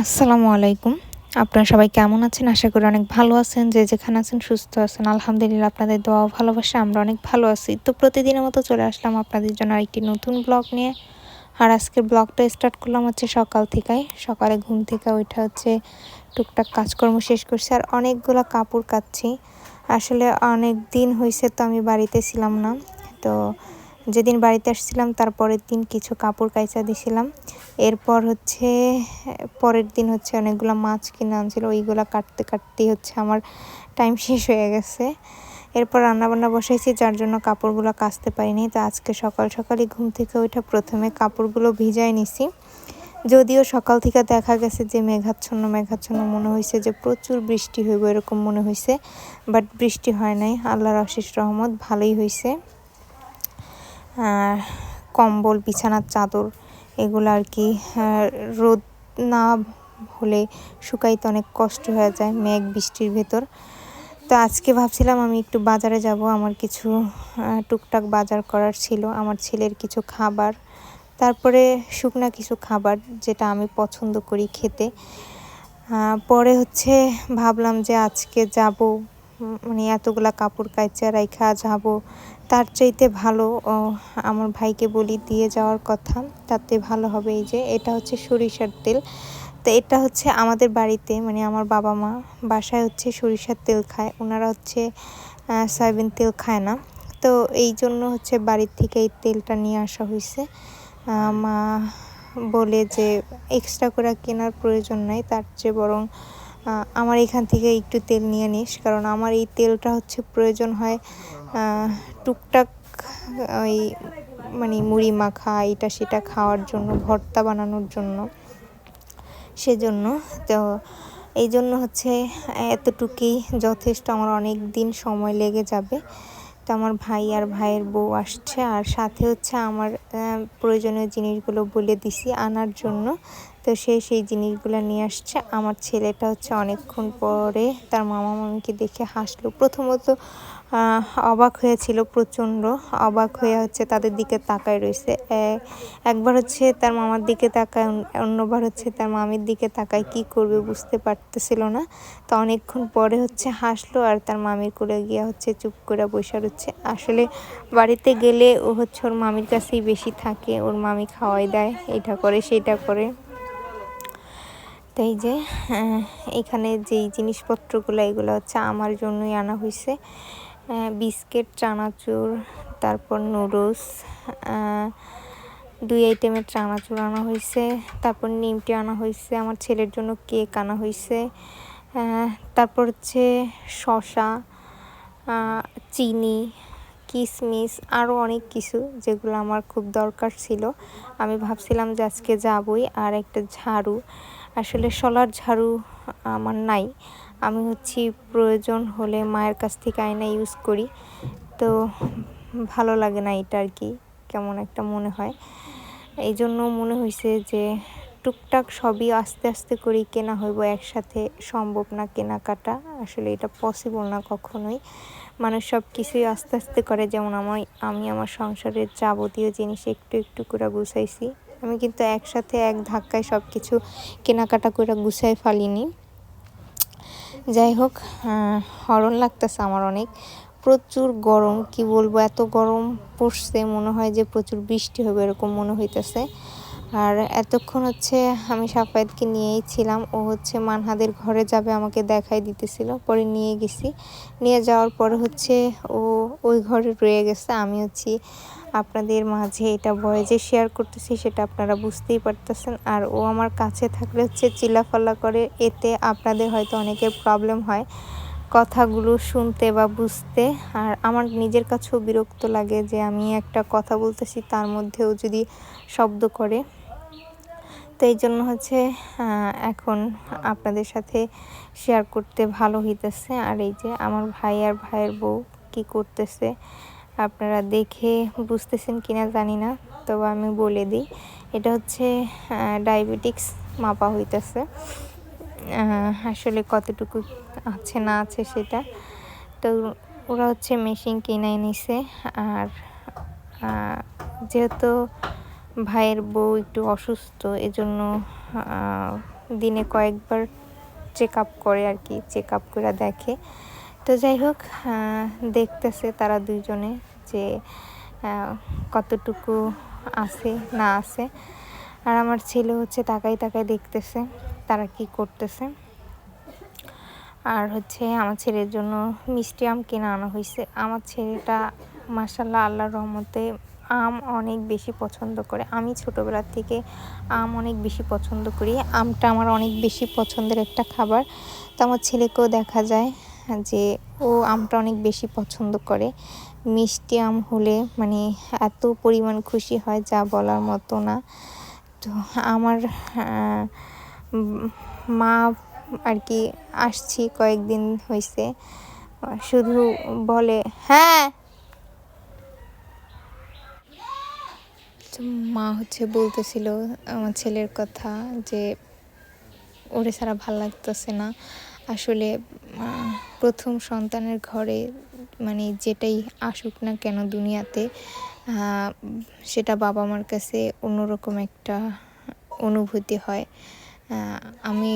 আসসালামু আলাইকুম। আপনারা সবাই কেমন আছেন? আশা করি অনেক ভালো আছেন। যে যেখানে আছেন সুস্থ আছেন। আলহামদুলিল্লাহ আপনাদের দোয়া ভালোবাসা আমরা অনেক ভালো আছি। তো প্রতিদিনের মতো চলে আসলাম আপনাদের জন্য আরেকটি নতুন ব্লগ নিয়ে। আর আজকের ব্লগটা স্টার্ট করলাম হচ্ছে সকাল থেকেই। সকালে ঘুম থেকে ওইটা হচ্ছে টুকটাক কাজকর্ম শেষ করছি। আর অনেকগুলো কাপড় কাচ্ছি। আসলে অনেক দিন হয়েছে তো আমি বাড়িতে ছিলাম না। তো যেদিন বাড়িতে আসছিলাম তারপরের দিন কিছু কাপড় কাইচা দিছিলাম। এরপর হচ্ছে, পরের দিন হচ্ছে অনেকগুলো মাছ কিনে আনছিল, ওইগুলো কাটতে কাটতেই হচ্ছে আমার টাইম শেষ হয়ে গেছে। এরপর রান্নাবান্না বসাইছি, যার জন্য কাপড়গুলো কাচতে পারিনি। তো আজকে সকাল সকালই ঘুম থেকে ওইটা প্রথমে কাপড়গুলো ভিজাই নিছি। যদিও সকাল থেকে দেখা গেছে যে মেঘাচ্ছন্ন মেঘাচ্ছন্ন মনে হয়েছে যে প্রচুর বৃষ্টি হইব এরকম মনে হয়েছে বাট বৃষ্টি হয় নাই। আল্লাহর আশিস রহমত, ভালোই হয়েছে কম্বল, বিছানার চাদর এগুলো আর কি রোদ না হলে শুকাইতে অনেক কষ্ট হয়ে যায় মেঘ, বৃষ্টির ভেতর। তো আজকে ভাবছিলাম আমি একটু বাজারে যাব, আমার কিছু টুকটাক বাজার করার ছিল, আমার ছেলের কিছু খাবার, তারপরে শুকনা কিছু খাবার যেটা আমি পছন্দ করি খেতে। পরে হচ্ছে ভাবলাম যে আজকে যাব মানে এতগুলা কাপড় কাইচা রাইখা যাব, তার চাইতে ভালো আমার ভাইকে বলি দিয়ে যাওয়ার কথা, তাতে ভালো হবে এই যে, এটা হচ্ছে সরিষার তেল। তো এটা হচ্ছে আমাদের বাড়িতে মানে আমার বাবা মা বাসায় হচ্ছে সরিষার তেল খায়, ওনারা হচ্ছে সয়াবিন তেল খায় না। তো এই জন্য হচ্ছে বাড়ির থেকে এই তেলটা নিয়ে আসা হয়েছে মা বলে যে, এক্সট্রা করে কেনার প্রয়োজন নাই, তার চেয়ে বরং আমার এখান থেকে একটু তেল নিয়ে নিস, কারণ আমার এই তেলটা হচ্ছে প্রয়োজন হয় টুকটাক ওই মানে মুড়ি মাখা, এটা সেটা খাওয়ার জন্য, ভর্তা বানানোর জন্য। সেজন্য তো এই জন্য হচ্ছে এতটুকুই যথেষ্ট, আমার অনেক দিন সময় লেগে যাবে। তো আমার ভাই আর ভাইয়ের বউ আসছে, আর সাথে হচ্ছে আমার প্রয়োজনীয় জিনিসগুলো বলে দিছি আনার জন্য। তো সে সেই জিনিসগুলো নিয়ে আসছে। আমার ছেলেটা হচ্ছে অনেকক্ষণ পরে তার মামা মামিকে দেখে হাসলো। প্রথমত অবাক হয়েছিল প্রচণ্ড। অবাক হয়ে হচ্ছে তাদের দিকে তাকায় রয়েছে। একবার হচ্ছে তার মামার দিকে তাকায়, অন্যবার হচ্ছে তার মামির দিকে তাকায়। কি করবে বুঝতে পারতেছিল না। তো অনেকক্ষণ পরে হচ্ছে হাসলো আর তার মামির কোলে গিয়ে হচ্ছে চুপ করে বসে রচ্ছে আসলে বাড়িতে গেলে ও হচ্ছে ওর মামির কাছেই বেশি থাকে। ওর মামি খাওয়াই দেয়, এটা করে, সেটা করে। তাই যে এখানে যেই জিনিসপত্রগুলো, এগুলো হচ্ছে আমার জন্যই আনা হয়েছে বিস্কিট, চানাচুর, তারপর নুডলস দুই আইটেমের চানাচুর আনা হয়েছে তারপর নিমটি আনা হয়েছে আমার ছেলের জন্য কেক আনা হয়েছে তারপর হচ্ছে শশা চিনি কিশমিশ আরও অনেক কিছু যেগুলো আমার খুব দরকার ছিল। আমি ভাবছিলাম যে আজকে যাবই, আর একটা ঝাড়ু। আসলে সলার ঝাড়ু আমার নাই। আমি হচ্ছি প্রয়োজন হলে মায়ের কাছ থেকে আয়না ইউজ করি। তো ভালো লাগে না এটা আর কি, কেমন একটা মনে হয়। এই জন্য মনে হয়েছে যে টুকটাক সবই আস্তে আস্তে করেই কেনা হইব, একসাথে সম্ভব না কেনাকাটা। আসলে এটা পসিবল না কখনোই। মানুষ সব কিছুই আস্তে আস্তে করে, যেমন আমার আমি আমার সংসারের যাবতীয় জিনিস একটু একটু করে গুছাইছি। আমি কিন্তু একসাথে এক ধাক্কায় সব কিছু কেনাকাটা করে গুছাই ফালিনি। যাই হোক হরণ লাগতেছে আমার অনেক। প্রচুর গরম, কি বলব, এত গরম পড়ছে, মনে হয় যে প্রচুর বৃষ্টি হবে এরকম মনে হইতেছে। আর এতক্ষণ হচ্ছে আমি সাফায়েতকে নিয়েই ছিলাম, ও হচ্ছে মানহাদের ঘরে যাবে, আমাকে দেখাই দিতেছিল, পরে নিয়ে গেছি। নিয়ে যাওয়ার পরে হচ্ছে ও ওই ঘরে রয়ে গেছে, আমি হচ্ছি আপনাদের মাঝে এটা ভয়েজে শেয়ার করতেছি সেটা আপনারা বুঝতেই পারতেছেন। আর ও আমার কাছে থাকলে হচ্ছে চিল্লাফাল্লা করে, এতে আপনাদের হয়তো অনেকের প্রবলেম হয় কথাগুলো শুনতে বা বুঝতে। আর আমার নিজের কাছেও বিরক্ত লাগে যে আমি একটা কথা বলতেছি, তার মধ্যেও যদি শব্দ করে। তো এই জন্য হচ্ছে এখন আপনাদের সাথে শেয়ার করতে ভালো হইতেছে। আর এই যে আমার ভাই আর ভাইয়ের বউ কি করতেছে আপনারা দেখে বুঝতেছেন কিনা জানি না, তবে আমি বলে দিই। এটা হচ্ছে ডায়াবেটিক্স মাপা হইতেছে। আসলে কতটুকু আছে না আছে সেটা। তো ওরা হচ্ছে মেশিন কিনে নিছে, আর যেহেতু ভাইয়ের বউ একটু অসুস্থ, এজন্য দিনে কয়েকবার চেক আপ করে আর কি চেক আপ করে দেখে। তো যাই হোক দেখতেছে তারা দুইজনে যে কতটুকু আছে, না আছে। আর আমার ছেলে হচ্ছে তাকাই তাকাই দেখতেছে তারা কি করতেছে। আর হচ্ছে আমার ছেলের জন্য মিষ্টি আম কিনে আনা হয়েছে আমার ছেলেটা মাসাল্লাহ আল্লাহর রহমতে আম অনেক বেশি পছন্দ করে। আমি ছোটোবেলার থেকে আম অনেক বেশি পছন্দ করি। আমটা আমার অনেক বেশি পছন্দের একটা খাবার। তো আমার ছেলেকেও দেখা যায়। যে ও আমটা অনেক বেশি পছন্দ করে। মিষ্টি আম হলে মানে এত পরিমাণ খুশি হয় যা বলার মতো না। তো আমার মা আর কি আসছি কয়েকদিন হয়েছে শুধু বলে হ্যাঁ! মা হচ্ছে বলতেছিল আমার ছেলের কথা যে, ওরে ছাড়া ভালো লাগতেছে না। আসলে প্রথম সন্তানের ঘরে মানে যেটাই আসুক না কেন দুনিয়াতে সেটা বাবা মার কাছে অন্যরকম একটা অনুভূতি হয়। আমি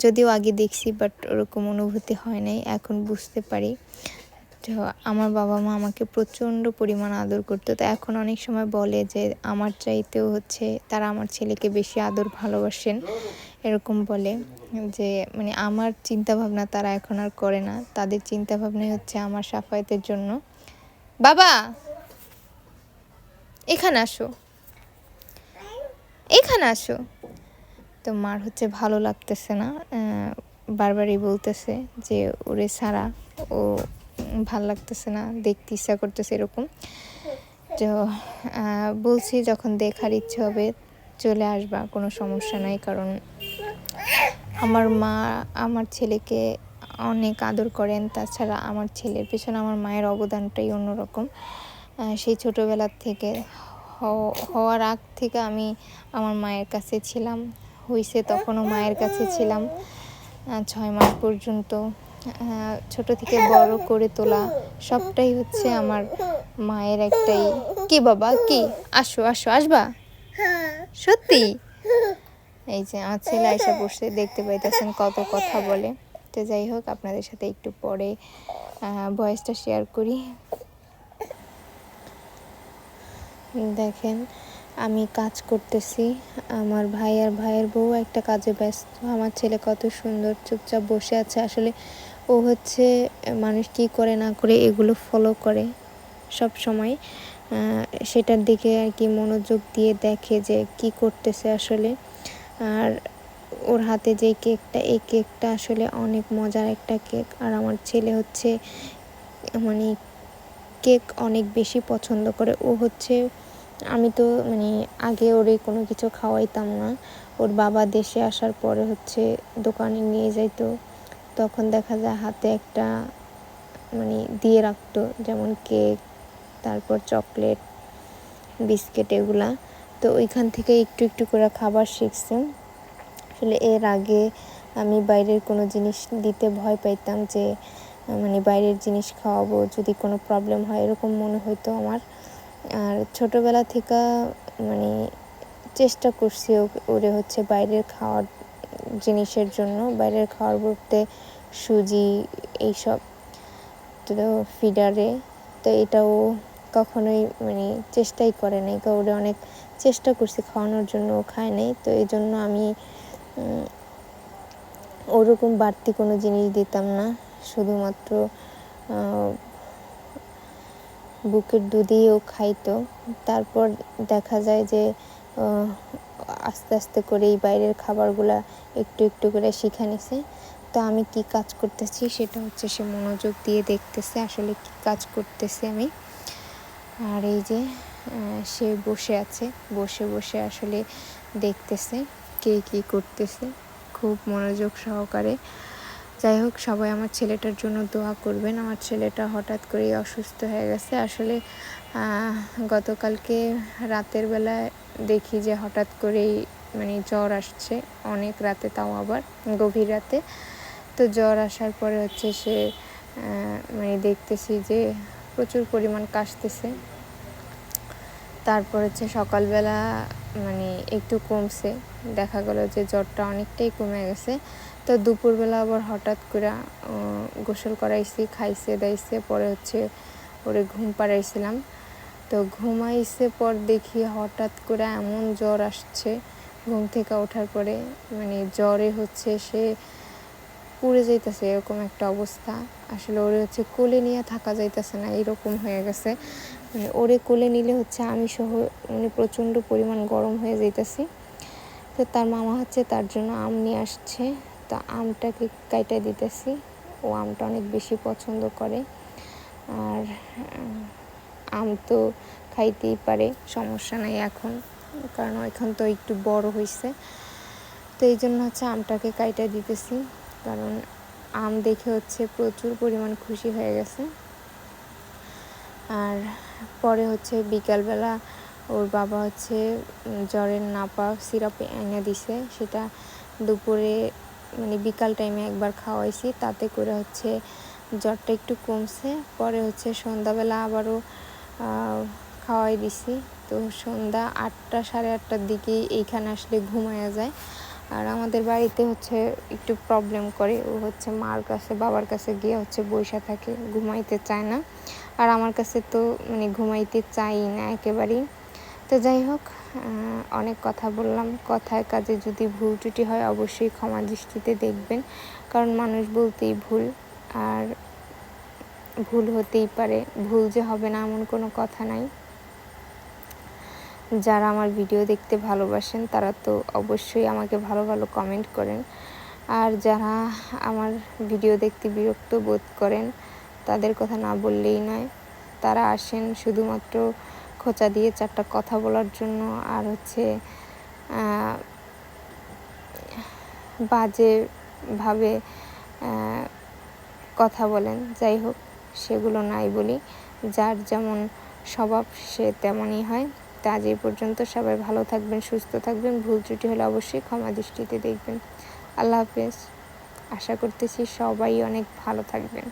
যদিও আগে দেখছি বাট ওরকম অনুভূতি হয় নাই, এখন বুঝতে পারি। তো আমার বাবা মা আমাকে প্রচণ্ড পরিমাণ আদর করতো। তো এখন অনেক সময় বলে যে, আমার চাইতেও হচ্ছে, তারা আমার ছেলেকে বেশি আদর ভালোবাসেন। এরকম বলে যে মানে আমার চিন্তা ভাবনা তারা এখন আর করে না। তাদের চিন্তা ভাবনাই হচ্ছে আমার সাফায়াতের জন্য। বাবা! এখানে আসো। এখানে আসো। তো মার হচ্ছে ভালো লাগতেছে না বারবারই বলতেছে যে, ওরে ছাড়া ও ভালো লাগতেছে না, দেখতে ইচ্ছা করতেছে এরকম। তো বলছি যখন দেখার ইচ্ছে হবে চলে আসবা, কোনো সমস্যা নাই, কারণ আমার মা, আমার ছেলেকে অনেক আদর করেন, তাছাড়া আমার ছেলের পেছনে আমার মায়ের অবদানটাই অন্যরকম। সেই ছোটোবেলার থেকে হওয়ার আগ থেকে আমি আমার মায়ের কাছে ছিলাম, হইছে তখনও মায়ের কাছে ছিলাম ছয় মাস পর্যন্ত। ছোট থেকে বড় করে তোলা সবটাই হচ্ছে আমার মায়ের একটাই। কি বাবা, কি? আসো আসো, আসবা? সত্যি? এই যে আমার ছেলে আইসা বসে দেখতে পাইতেছেন কত কথা বলে। তো যাই হোক, আপনাদের সাথে একটু পরে ভয়েসটা শেয়ার করি। দেখেন আমি কাজ করতেছি। আমার ভাই আর ভাইয়ের বউ একটা কাজে ব্যস্ত। আমার ছেলে কত সুন্দর, চুপচাপ বসে আছে। আসলে ও হচ্ছে, মানুষ কী করে না করে এগুলো ফলো করে সব সময়। সেটার দিকে আর কি মনোযোগ দিয়ে দেখে যে কি করতেছে আসলে। আর ওর হাতে যে কেকটা, এই কেকটা আসলে অনেক মজার একটা কেক। আর আমার ছেলে হচ্ছে মানে কেক অনেক বেশি পছন্দ করে। ও হচ্ছে আমি তো মানে আগে ওরে কোনো কিছু খাওয়াইতাম না। ওর বাবা দেশে আসার পরে হচ্ছে দোকানে নিয়ে যাইতো। তখন দেখা যায় হাতে একটা মানে দিয়ে রাখতো, যেমন কেক, তারপর চকলেট, বিস্কিট এগুলা। তো ওইখান থেকে একটু একটু করে খাবার শিখছে। আসলে এর আগে আমি বাইরের কোনো জিনিস দিতে ভয় পাইতাম যে মানে বাইরের জিনিস খাওয়াবো, যদি কোনো প্রবলেম হয়, এরকম মনে হতো আমার। আর ছোটোবেলা থেকে মানে চেষ্টা করছি ওরে হচ্ছে বাইরের খাওয়ার জিনিসের জন্য, বাইরের খাওয়ার বলতে সুজি এইসব, তো ফিডারে, তো এটাও কখনোই মানে চেষ্টাই করে নাই। ওরে অনেক চেষ্টা করছি খাওয়ানোর জন্য, ও খায় নাই। তো এই জন্য আমি ওরকম বাড়তি কোনো জিনিস দিতাম না। শুধুমাত্র বুকের দুধেই ও খাইতো। তারপর দেখা যায় যে আস্তে আস্তে করে এই বাইরের খাবারগুলা একটু একটু করে শিখে নিছে। তো আমি কি কাজ করতেছি সেটা হচ্ছে সে মনোযোগ দিয়ে দেখতেছে আসলে কি কাজ করতেছি আমি। আর এই যে সে বসে আছে, বসে বসে আসলে দেখতেছে কে কী করতেছে। খুব মনোযোগ সহকারে যাই হোক, সবাই আমার ছেলেটার জন্য দোয়া করবেন। আমার ছেলেটা হঠাৎ করেই অসুস্থ হয়ে গেছে। আসলে গতকালকে রাতের বেলায় দেখি যে হঠাৎ করেই মানে জ্বর আসছে। অনেক রাতে তাও আবার, গভীর রাতে। তো জ্বর আসার পরে হচ্ছে সে মানে দেখতেছি যে প্রচুর পরিমাণ কাশতেছে। তারপর হচ্ছে সকালবেলা মানে একটু কমছে। দেখা গেল যে জ্বরটা অনেকটাই কমে গেছে। তো দুপুরবেলা আবার হঠাৎ করে গোসল করাইছি, খাইছে, দাইছে, পরে হচ্ছে ওরে ঘুম পাড়াইছিলাম। তো ঘুমাইছে পর দেখি হঠাৎ করে এমন জ্বর আসছে, ঘুম থেকে ওঠার পরে। মানে জ্বরে হচ্ছে সে পুড়ে যাইতেছে এরকম একটা অবস্থা। আসলে ওরে হচ্ছে কোলে নিয়ে থাকা যাইতেছে না, এরকম হয়ে গেছে। মানে ওরে কোলে নিলে হচ্ছে আমি সহ মানে প্রচণ্ড পরিমাণ গরম হয়ে যাইতেছি। তো তার মামা হচ্ছে তার জন্য আম নিয়ে আসছে। তো আমটাকে কাইটা দিতেছি। ও আমটা অনেক বেশি পছন্দ করে। আর আম তো খাইতেই পারে, সমস্যা নাই এখন। কারণ এখন তো একটু বড় হয়েছে তো এই জন্য হচ্ছে আমটাকে কাইটা দিতেছি। কারণ আম দেখে হচ্ছে প্রচুর পরিমাণ খুশি হয়ে গেছে। আর পরে হচ্ছে বিকালবেলা ওর বাবা হচ্ছে জ্বরের নাপা সিরাপ এনে দিছে। সেটা দুপুরে মানে বিকাল টাইমে একবার খাওয়াইছি। তাতে করে হচ্ছে জ্বরটা একটু কমছে। পরে হচ্ছে সন্ধ্যাবেলা আবারও খাওয়াই দিছি। তো সন্ধ্যা আটটা, সাড়ে আটটার দিকে এইখানে আসলে ঘুমায়া যায়। আর আমাদের বাড়িতে হচ্ছে একটু প্রবলেম করে। ও হচ্ছে মার কাছে, বাবার কাছে গিয়ে হচ্ছে বসে থাকে, ঘুমাইতে চায় না। আর আমার কাছে তো মানে ঘুমাইতে চাই না একেবারেই। তো যাই হোক অনেক কথা বললাম। কথায় কাজে যদি ভুল ত্রুটি হয়, অবশ্যই ক্ষমা দৃষ্টিতে দেখবেন। কারণ মানুষ বলতেই ভুল, আর ভুল হতেই পারে। ভুল যে হবে না এমন কোনো কথা নাই। যারা আমার ভিডিও দেখতে ভালোবাসেন, তারা তো অবশ্যই আমাকে ভালো ভালো কমেন্ট করেন। আর যারা আমার ভিডিও দেখতে বিরক্ত বোধ করেন তাদের কথা না বললেই নয়। তারা আসেন শুধুমাত্র খোঁচা দিয়ে চারটা কথা বলার জন্য আর হচ্ছে বাজেভাবে কথা বলেন। যাই হোক, সেগুলো নাই বলি। যার যেমন স্বভাব, সে তেমনই হয়। তা আজ এই পর্যন্ত। সবাই ভালো থাকবেন, সুস্থ থাকবেন। ভুল ত্রুটি হলে অবশ্যই ক্ষমা দৃষ্টিতে দেখবেন। আল্লাহ হাফেজ। আশা করতেছি সবাই অনেক ভালো থাকবেন।